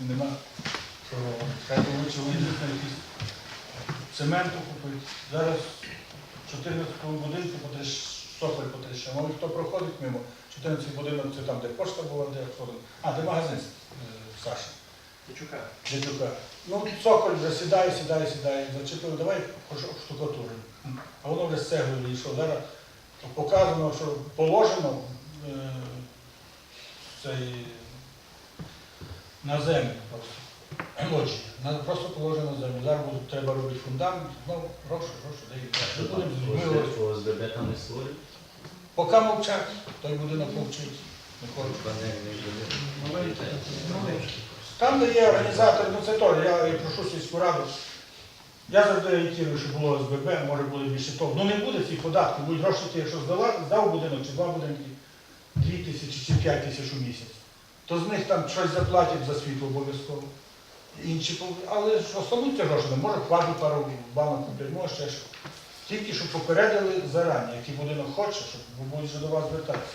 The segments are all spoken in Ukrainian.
Нема що. Хай чи на якийсь цементу купити. Зараз в 14 будинку по три соколь по три ще. Хто проходить мимо, 14 будинок це там, де пошта була, де обходили. А, де магазин е, Саша. Дячука. Дядюка. Ну, цоколь вже сідає, сідає, сідає. Зачепили, давай штукатури. А воно вже з цеглою йшло. Зараз показано, що положено е, цей, на землю просто. На- Просто положено на землю. Зараз треба робити фундамент. ОСББ там не створюють? Поки мовчать, той будинок мовчить. Там, де є організатор, ну це теж, я прошу сільську раду. Я завжди агітую, щоб було СББ, може буде більше того. Ну не буде цих податків, будуть гроші, ті, якщо здав будинок чи два будинки, дві тисячі чи п'ять тисяч у місяць. То з них там щось заплатять за світло обов'язково. Інші, але ж остануться гроші, не може хватить пару банок купити, може ще що. Тільки щоб попередили зарані, який будинок хоче, щоб будуть вже до вас звертатися.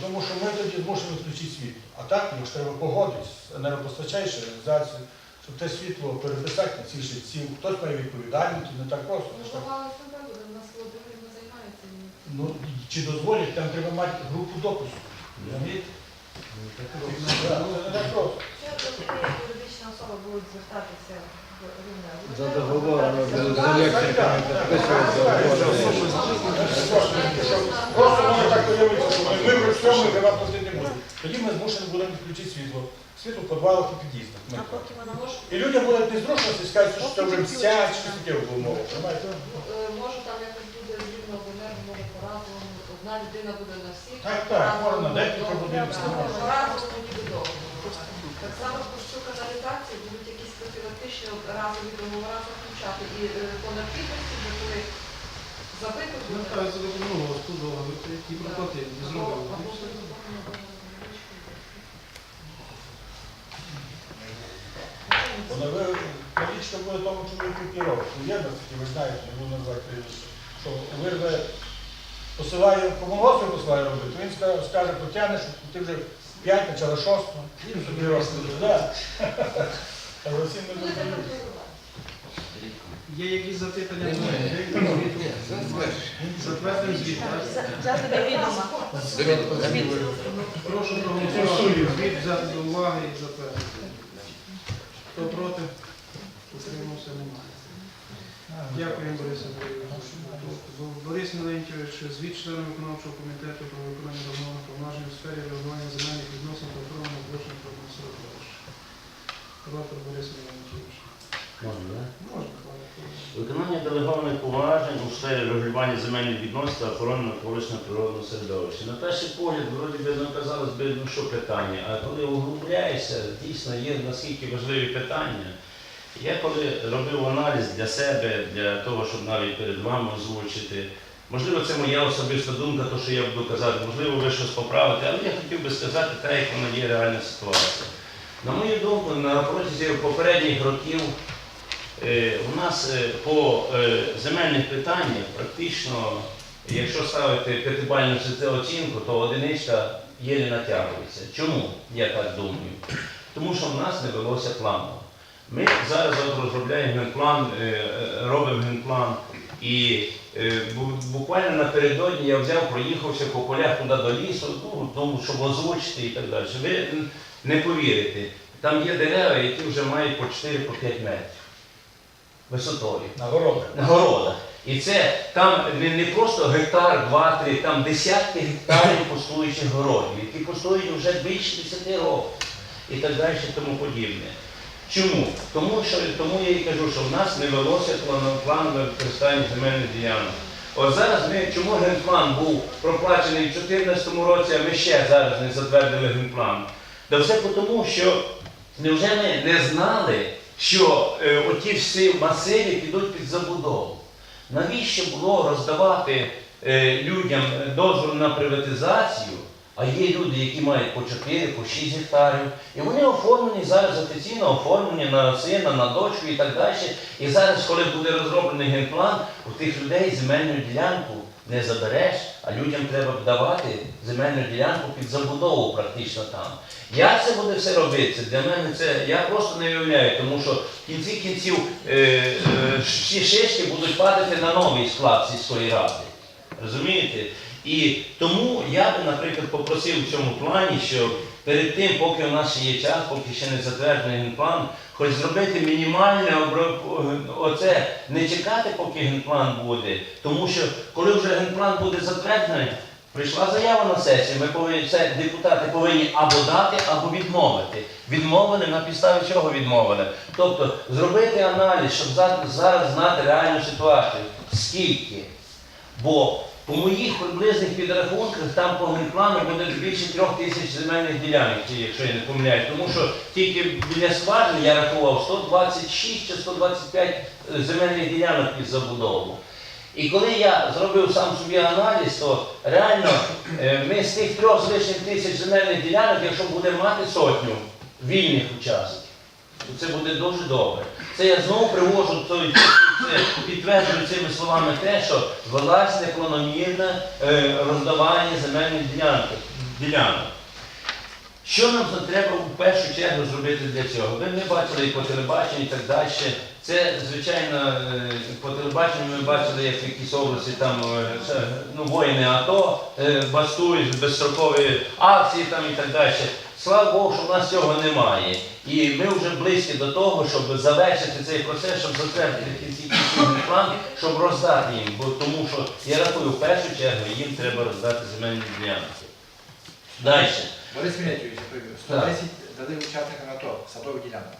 Тому що ми тоді змушені включити світло. А так, якщо треба погодити з енергопостачаючою організацією, щоб те світло переписати на ці ж. Хтось має відповідальність, не так просто. Ну, чи дозволять, там треба мати групу допуску. Розумієте? Да, юридична особа будуть звертатися до. За договором, Звертатися. електриками підписують так, договор. Просто так уявитися, що ми- ми всьому і приватно платити не будемо. Тоді ми змушені будемо включити світло. Світло в підвалах і під'їздах. Ми- І людям буде незручно, і скажуть, що це вже мстять, що таке? Е, Може там якось буде рівно обленерго, може по-разному. Одна людина буде на всіх. Так, так, можна декілька будинків. По-разному ніби довго. Так само по цю каналізацію будуть якісь профілактичні разові договори заключати. І е, по необхідності, вже коли забито буде. Звертаю за допомогою господаря, які проплатили, не зробили. налічка буде тому чоловіку керівку. Є на такі, ви знаєте, не буду назвати прізвище, що вирве посилає, комунгоспи посилає робити, то він ска- скаже, потягне, що ти вже п'ять, почала шосту, і собі. Да. Та всім не керувати. Є якісь запитання? Затвердимо звіт, так? Прошу проголосувати. Звіт взяти до уваги і затвердити. Хто проти? Утримався немає. Дякую, Борис Андрійович. Борис Миленьківич, звіт члена виконавчого комітету про виконання державного повноважень у сфері регулювання земельних відносин та охорони навколишнього природного середовища. Оратор Борис Миленьківич. Можна, так? Можна, пане Виконання делегованих повноважень у сфері регулювання земельних відносин та охорони навколишнього природного середовища. На перший погляд, вроді би, ну, казалось би, ну що питання, а коли углубляєшся, дійсно є наскільки важливі питання. Я коли робив аналіз для себе, для того, щоб навіть перед вами озвучити, можливо, це моя особиста думка, то що я буду казати, можливо, ви щось поправите, але я хотів би сказати так, як вона є реальна ситуація. На мою думку, на протязі попередніх років Е, У нас е, по е, земельних питаннях практично, якщо ставити п'ятибальну оцінку, то одиничка єлі натягується. Чому я так думаю? Тому що в нас не велося плану. Ми зараз розробляємо генплан, е, е, робимо генплан, і е, буквально напередодні я взяв, проїхався по полях туди до лісу, ну, тому, щоб озвучити і так далі. Ви не повірите, там є дерева, які вже мають по 4-5 метрів висотою. На городах. На городах. І це там не, не просто гектар, два, три, там десятки гектарів пустуючих городів, які пустують вже більше 10 років і так далі, тому подібне. Чому? Тому що тому я і кажу, що в нас не велося план- використання земельних ділянок. От зараз ми, чому генплан був проплачений в 2014 році, а ми ще зараз не затвердили генплан? Да все тому, що невже ми не знали, що е, оті всі масиви підуть під забудову? Навіщо було роздавати е, людям дозвіл на приватизацію, а є люди, які мають по 4, по 6 гектарів, і вони оформлені зараз офіційно оформлені на сина, на дочку і так далі. І зараз, коли буде розроблений генплан, у тих людей земельну ділянку не забереш, а людям треба давати земельну ділянку під забудову практично там. Як це буде все робитися? Для мене це я просто не уявляю, тому що в кінці кінців е, е, всі шишки будуть падати на новий склад сільської ради. Розумієте? І тому я би, наприклад, попросив в цьому плані, що перед тим, поки у нас є час, поки ще не затверджений генплан, хоч зробити мінімальне оце, не чекати, поки генплан буде, тому що коли вже генплан буде затверджений, прийшла заява на сесію, ми повинні це депутати повинні або дати, або відмовити. Відмовили на підставі чого відмовили? Тобто зробити аналіз, щоб зараз знати реальну ситуацію. Скільки? Бо по моїх приблизних підрахунках там по генплану буде більше трьох тисяч земельних ділянок, якщо я не помиляюсь. Тому що тільки біля скважин я рахував 126 чи 125 земельних ділянок під забудову. І коли я зробив сам собі аналіз, то реально е, ми з тих трьох з лишнім тисяч земельних ділянок, якщо будемо мати сотню вільних учасників, то це буде дуже добре. Це я знову привожу той підтверджую цими словами те, що власне планомірне е, роздавання земельних ділянок. Що нам треба в першу чергу зробити для цього? Ви не бачили і по телебаченню і так далі. Це, звичайно, е, по телебаченню ми бачили, як в якійсь області там е, ну, воїни АТО е, бастують безстрокові акції там і так далі. Слава Богу, що в нас цього немає. І ми вже близькі до того, щоб завершити цей процес, щоб затвердити кінці кінців план, щоб роздати їм. Бо тому що я рахую, в першу чергу їм треба роздати земельні ділянки. Далі. Борис Мілятьович, 110 дали учасникам АТО, садових ділянок.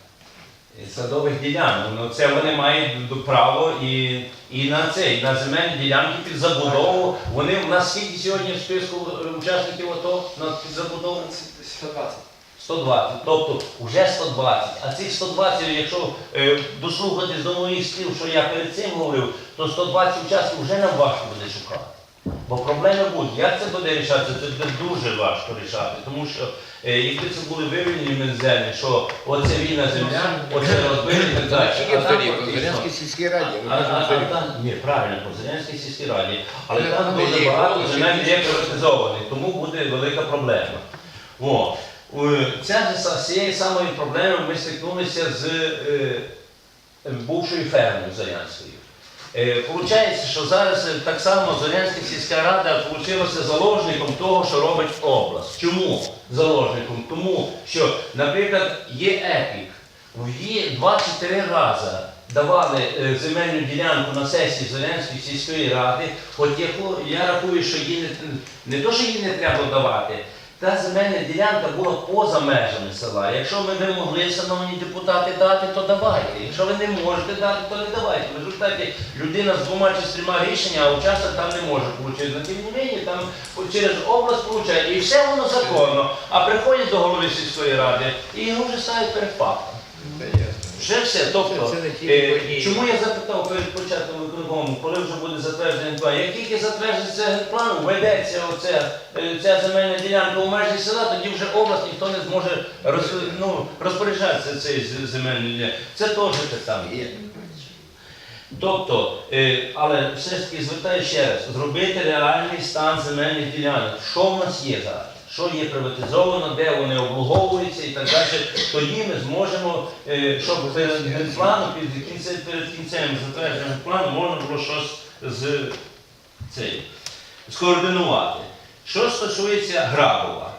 Садових ділянок. Ну це вони мають право і, і на це, і на земельні ділянки під забудову. Вони у нас скільки сьогодні в списку учасників АТО на під забудову? 120. 120. Тобто вже 120. А цих 120, якщо е, дослухатись до моїх слів, що я перед цим говорив, то 120 учасників вже нам важко буде шукати. Бо проблеми будуть. Як це буде рішатися? Це буде дуже важко рішати. Тому що е, якби це були вивільнені землі, що оце вільна земля, оце розбили і так далі. А там фактично- сільській раді. а, а, а, там, ні, правильно, по Зеленській сільській раді. Але там дуже є багато голос, земель є приватизовані, тому буде велика проблема. О. Е, Ця з цією самою проблемою ми стикнулися з е, бувшою фермою Зорянською. Е, Получається, що зараз е, так само Зорянська сільська рада получилася заложником того, що робить область. Чому заложником? Тому що, наприклад, є епік. В її 23 рази давали е, земельну ділянку на сесії Зорянської сільської ради, хоч яку я рахую, що її не, не то, що її не треба давати. Та земельна ділянка була поза межами села. Якщо ми не могли, шановні депутати, дати, то давайте. Якщо ви не можете дати, то не давайте. В результаті людина з двома чи трьома рішеннями, а учасник там не може отримати. На тим не менше, там через область получають І все воно законно. А приходять до голови сільської ради і його вже ставить перед фактом. Вже все. Тобто, е, чому я запитав перед початком виконкому, коли вже буде затверджений план? Як тільки затверджується генплан, введеться оця, е, ця земельна ділянка у межі села, тоді вже область ніхто не зможе роз, ну, розпоряджатися цією з- земельною ділянкою. Це теж питання. Є. Тобто, е, але все ж таки звертаю ще раз, зробити реальний стан земельних ділянок. Що в нас є зараз? Що є приватизовано, де вони обслуговуються і так далі. Тоді ми зможемо, е, щоб перед генпланом, під кінцем, перед кінцем затвердження плану можна було щось з цей, скоординувати. Що стосується Грабова,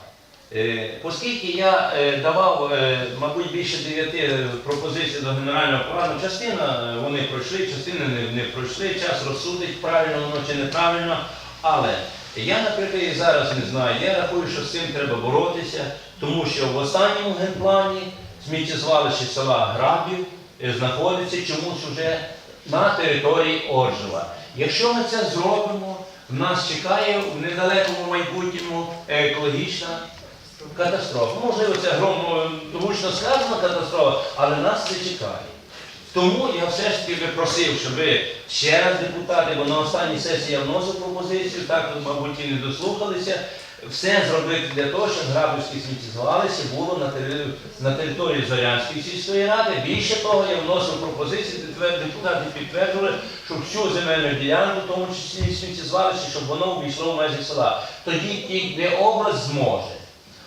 Е, Оскільки я е, давав, мабуть, більше дев'яти пропозицій до генерального плану, частина вони пройшли, частина не, не пройшли, час розсудить, правильно воно чи неправильно. Але я, наприклад, і зараз не знаю, я рахую, що з цим треба боротися, тому що в останньому генплані сміттєзвалище села Грабів е, знаходиться чомусь уже на території Оржева. Якщо ми це зробимо, нас чекає в недалекому майбутньому екологічна катастрофа. Можливо, це громко гучно сказано катастрофа, але нас це чекає. Тому я все ж таки би просив, щоб ви ще раз депутати, бо на останній сесії я вносив пропозицію, так, мабуть, і не дослухалися, все зробити для того, щоб грабівське сміттєзвалище було на, тери- на території Зорянської сільської ради. Більше того, я вносив пропозиції, депутати підтвердили, щоб всю земельну ділянку, в тому числі сміттєзвалище, щоб воно увійшло в межі села. Тоді тільки область зможе.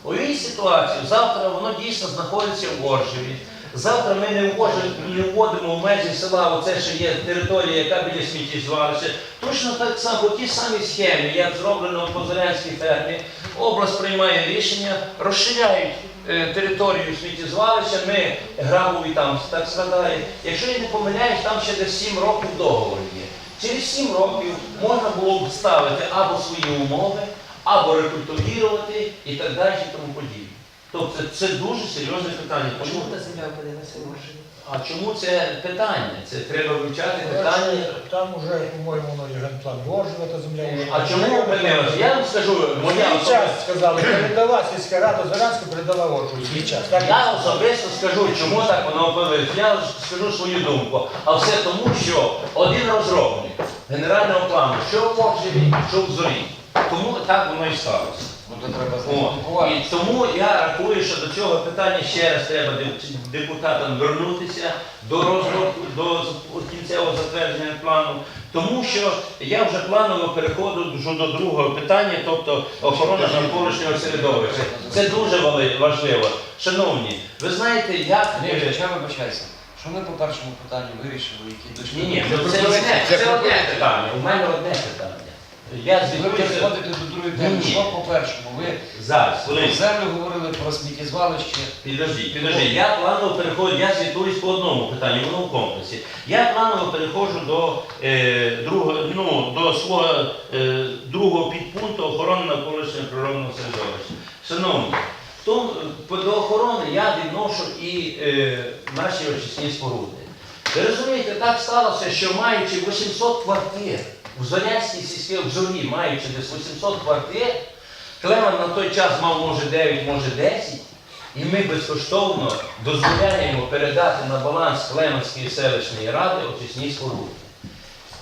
Уявіть ситуацію, завтра воно дійсно знаходиться в Оршеві. Завтра ми не вводимо, не вводимо в межі села, оце ще є територія, яка біля сміттєзвалища. Точно так само, по тій самій схемі, як зроблено по Зорянській фермі, область приймає рішення, розширяють е, територію сміттєзвалища, ми грабові там так складає. Якщо я не помиляюсь, там ще десь 7 років договор є. Через 7 років можна було б ставити або свої умови, або рекультивувати і так далі, і тому подібне. Тобто це дуже серйозне питання. Чому Та земля буде на село. а чому це питання? Це треба вивчати питання. Там уже, по-моєму, є генплан Воржева, та земля вже. А чому опинилось? Я вам скажу, моя Свій особиста. час сказали, передала сільська рада Зорянська, передала Воржу. Свій час. Так, Я особисто скажу, чому так воно опинилось. Я скажу свою думку. А все тому, що один розробник генерального плану, що в Оржеві, що в зорі. Тому так воно і сталося. О, і тому я рахую, що до цього питання ще раз треба депутатам вернутися до розробки, до кінцевого затвердження плану. Тому що я вже планово переходжу вже до другого питання, тобто охорона навколишнього середовища. Це дуже важливо. Шановні, ви знаєте, як. Ні, я вибачаюся. Що ми по першому питанню вирішили, які дошли? Ні, ні, ну це одне питання. У мене одне питання. Я Ви переходите до другої теми. Ні. Що по першому? Ви зараз, про хвилинку. землю говорили про сміттєзвалище. Підожди, підожди. Я планово переходжу, я звітуюсь по одному питанню, воно в комплексі. Я планово переходжу до, е, другого, ну, до свого е, другого підпункту охорони навколишнього природного середовища. Шановні, е, до охорони я відношу і е, наші очисні споруди. Ви розумієте, так сталося, що маючи 800 квартир в Зорянській сільській в Зорі, маючи десь 800 квартир, Клеман на той час мав може 9, може 10, і ми безкоштовно дозволяємо передати на баланс Клеманської селищної ради очисні споруди.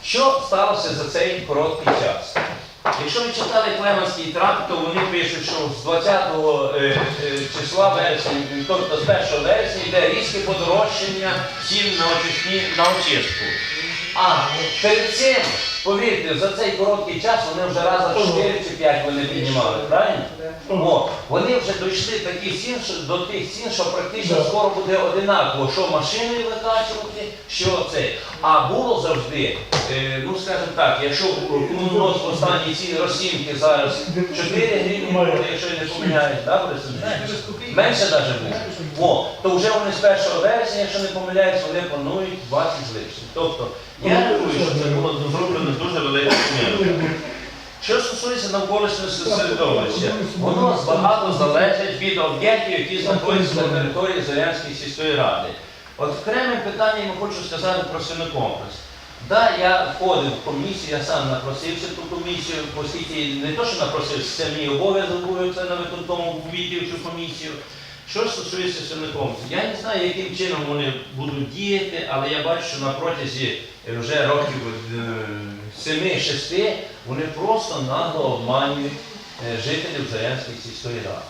Що сталося за цей короткий час? Якщо ви читали Клеманський тракт, то вони пишуть, що з 20 е, е, числа вересня, тобто з 1 вересня йде різке подорожчання цін на очисні на очистку. А перед цим, повірте, за цей короткий час вони вже раза 4 чи 5 вони піднімали, правильно? О, вони вже дійшли такі що, до тих цін, що практично скоро буде одинаково, що машиною викачувати, що це. А було завжди, е, ну скажімо так, якщо комунгосп останні ці розсінки зараз 4 гривні, буде, якщо не помиляюсь, да, Борис Менше навіть буде. О, то вже вони з 1 вересня, якщо не помиляюсь, вони планують 20 з лишнім. Тобто, я рахую, що це було зроблено дуже велике сміло. Що стосується навколишнього середовища, воно багато залежить від об'єктів, які знаходяться на території Зорянської сільської ради. От окремим питанням я хочу сказати про свинокомплекс. Да, я входив в комісію, я сам напросився ту комісію, оскільки не то, що напросився, це мій обов'язок був це на виконкому ввійти в комісію. Що стосується свинокомплексу, я не знаю, яким чином вони будуть діяти, але я бачу, що на протязі вже років е, 7-6 вони просто нагло обманюють е, жителів Зарянської сільської ради.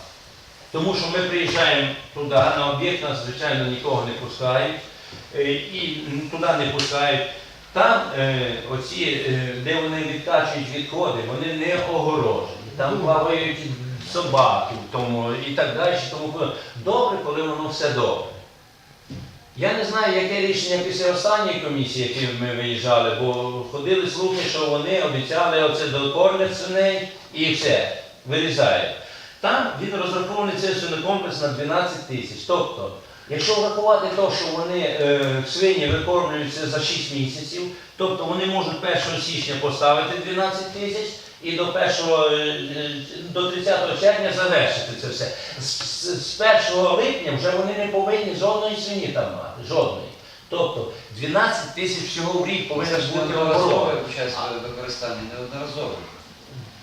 Тому що ми приїжджаємо туди, на об'єкт нас, звичайно, нікого не пускають, е, і туди не пускають. Там е, оці, де вони відкачують відходи, вони не огорожені. Там плавають собаки тому і так далі. Тому добре, коли воно все добре. Я не знаю, яке рішення після останньої комісії, які ми виїжджали, бо ходили слухи, що вони обіцяли оце докормлять свиней і все, вирізають. Там він розрахований цей свинокомплекс на 12 тисяч. Тобто, якщо врахувати те, що вони е, свині викормлюються за 6 місяців, тобто вони можуть 1 січня поставити 12 тисяч і до 1, е, до 30 червня завершити це все. З, з, з 1 липня вже вони не повинні жодної свині там мати, жодної. Тобто 12 тисяч всього в рік повинно бути оборот. використання, неодноразове.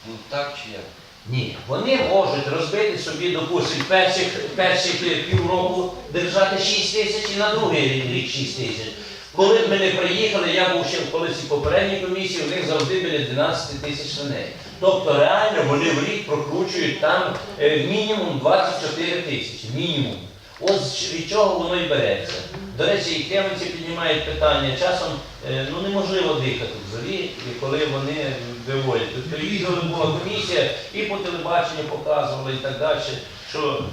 Ну так чи як? Ні, вони можуть розбити собі, допустимо, перших, перших півроку держати 6 тисяч і на другий рік 6 тисяч. Коли ми не приїхали, я був ще колись і попередній комісії, у них завжди біля 12 тисяч свиней. Тобто реально вони в рік прокручують там е, мінімум 24 тисячі. Мінімум. Ось від чого воно і береться. До речі, і кремниці піднімають питання. Часом е, ну, неможливо дихати взагалі, коли вони виводять. Їздили, була комісія, і по телебаченню показували і так далі. Що,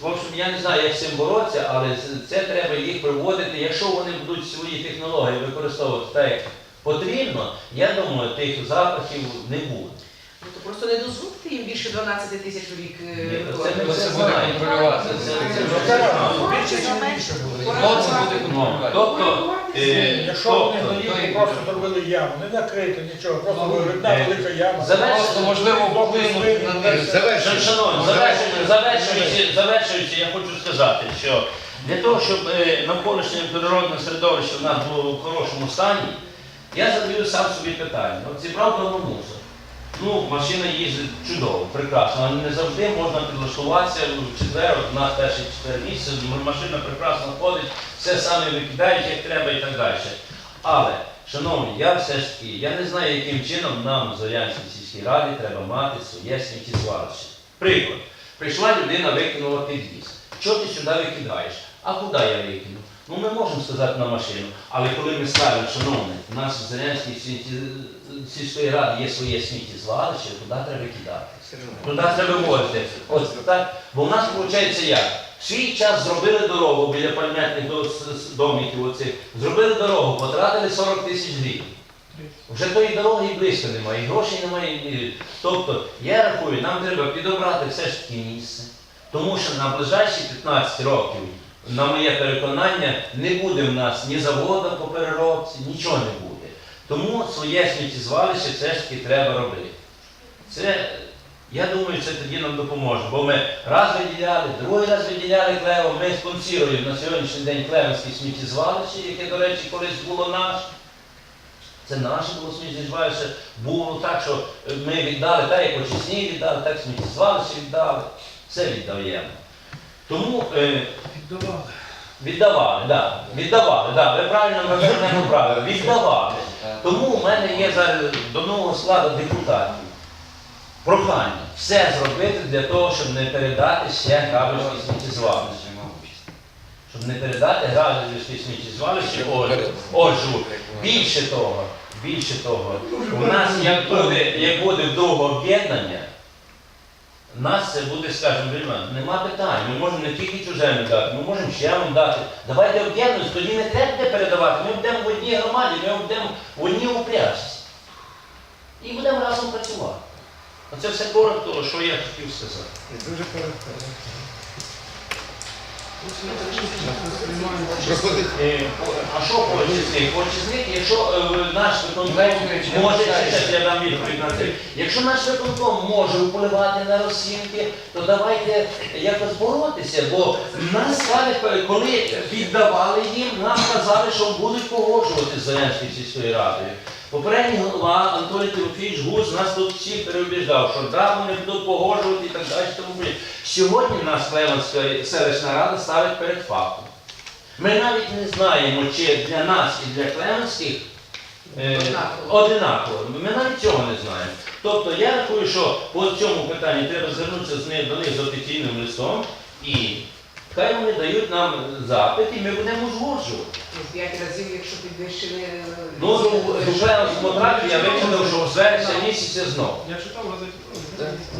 в общем, я не знаю, як з цим боротися, але це треба їх приводити. Якщо вони будуть свої технології використовувати так, як потрібно, я думаю, тих запахів не буде. Ну, то просто не дозвольте їм більше 12 тисяч в рік е, це не буде контролювати. Це- це- Ну. Хто це буде Ну? Тобто, е, Якщо вони тобто, наїхали, просто зробили яму, не накрити нічого, просто Ну, одна е, велика яма. Просто, можливо, вплинути на них. Шан- Шановні, завершуючи, завершуючи, завершуючи, я хочу сказати, що для того, щоб е, навколишнє природне середовище в нас було в хорошому стані, я задаю сам собі питання. От зібрав дома мусор. Ну, машина їздить чудово, прекрасно, але не завжди можна підлаштуватися в четвер, от на перші чотири місяці, машина прекрасно ходить, все саме викидають, як треба і так далі. Але, шановні, я все ж таки, я не знаю, яким чином нам в Зорянській сільській раді треба мати своє сміттєзвалище. Приклад. Прийшла людина, викинула підвіз. Що ти сюди викидаєш? А куди я викину? Ну, ми можемо сказати на машину, але коли ми ставимо, шановні, у нас в сільській- сільської ради є своє сміттєзвалище, туди треба кидати. Туди треба вивозити. Ось так. Бо в нас виходить як? Свій час зробили дорогу біля пам'ятних домиків оцих, зробили дорогу, потратили 40 тисяч гривень. Вже тої дороги і близько немає, і грошей немає. і- Тобто, я рахую, нам треба підобрати все ж таки місце. Тому що на ближайші 15 років, на моє переконання, не буде в нас ні заводу по переробці, нічого не буде. Тому своє сміттєзвалище все ж таки треба робити. Це, я думаю, це тоді нам допоможе, бо ми раз виділяли, другий раз виділяли клево, ми спонсоруємо на сьогоднішній день клевенське сміттєзвалище, яке, до речі, колись було наше. Це наше було сміттєзвалище. Було так, що ми віддали, так як очисні віддали, так сміттєзвалище віддали. Все віддаємо. Тому е, Віддавали. віддавали, да, віддавали, да, ви правильно мене правильно, віддавали. Тому в мене є зараз до нового складу депутатів. Прохання все зробити для того, щоб не передати ще грабежські сміттєзвалище. Щоб не передати грабежські сміттєзвалище Ольжу. Ольжу. Більше того, більше того, у нас як буде, як буде вдруге об'єднання, у нас це буде, скажімо, нема питань. Ми можемо не тільки чужим дати, ми можемо ще вам дати. Давайте об'єднуємося, тоді не треба передавати. Ми будемо в одній громаді, ми будемо в одній упряжці. І будемо разом працювати. Оце все коротко, що я хотів сказати. Дуже коротко. Ось ми так сприймаємо. Е, по- А що по очисник? По очисник, якщо е, наш виконком може, щас я дам відповідь на це. Якщо наш виконком може впливати на розцінки, то давайте якось боротися, бо нас сказали, коли віддавали їм, нам казали, що будуть погоджувати з Зеленською сільською радою. Попередній голова Анатолій Тимофійович Гуз нас тут всіх переубіждав, що да, вони будуть погоджувати і так далі. Тому. Сьогодні нас Клеванська селищна рада ставить перед фактом. Ми навіть не знаємо, чи для нас і для Клеменських е, одинаково. Ми навіть цього не знаємо. Тобто я рахую, що по цьому питанню треба звернутися з них до них з офіційним листом і хай вони дають нам запит і ми будемо узгоджувати. П'ять разів, якщо підвищили... е, Ну, у Клеменському я вичитав, що з вересня місяця знов. Я читав газеті.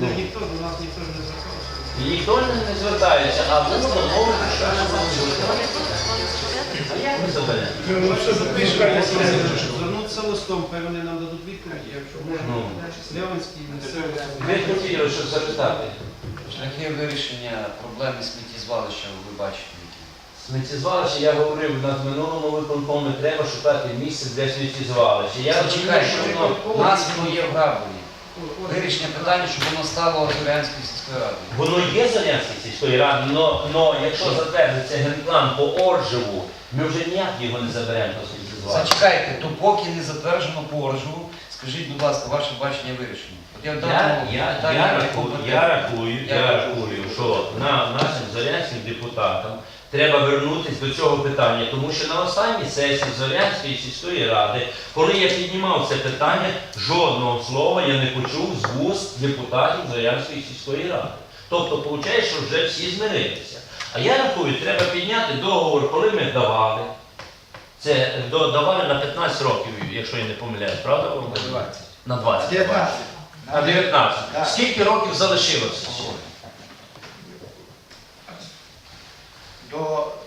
Ну, Ніхто до нас ніхто не звертався. Ніхто не не звертається, а ми домовити, що. А як? Ну, запишемо, звернутися листом, вони нам дадуть відповідь, якщо можна. Ну. Місцевий. Ви хотіли щось запитати. Шляхи вирішення проблеми сміттєзвалища ви бачите. Сміттєзвалище, я говорив, на минулому виконкомі треба шукати місце для сміттєзвалища. Я розумію, що воно, у нас воно є в Грабові. Вирішення питання, щоб воно стало Зорянською сільською радою. воно є Зарянській сільської ради, але якщо затвердиться генплан по Оржеву, ми вже ніяк його не заберемо до сміттєзвалища. Зачекайте, то поки не затверджено по Оржеву, Скажіть, будь ласка, ваше бачення вирішення. От я в Я, даному я, питанні я, не рахую, компетентний. я рахую, Я я рахую. рахую, що на нашим зорянським депутатам треба вернутися до цього питання, тому що на останній сесії Зорянської сільської ради, коли я піднімав це питання, жодного слова я не почув з вуст депутатів Зорянської сільської ради. Тобто, виходить, що вже всі змирилися. А я рахую, треба підняти договор, коли ми давали. Це давали на 15 років, якщо я не помиляюсь, правда? Володимир? 20. На 20. 19. На 19. Так. Скільки років залишилося? До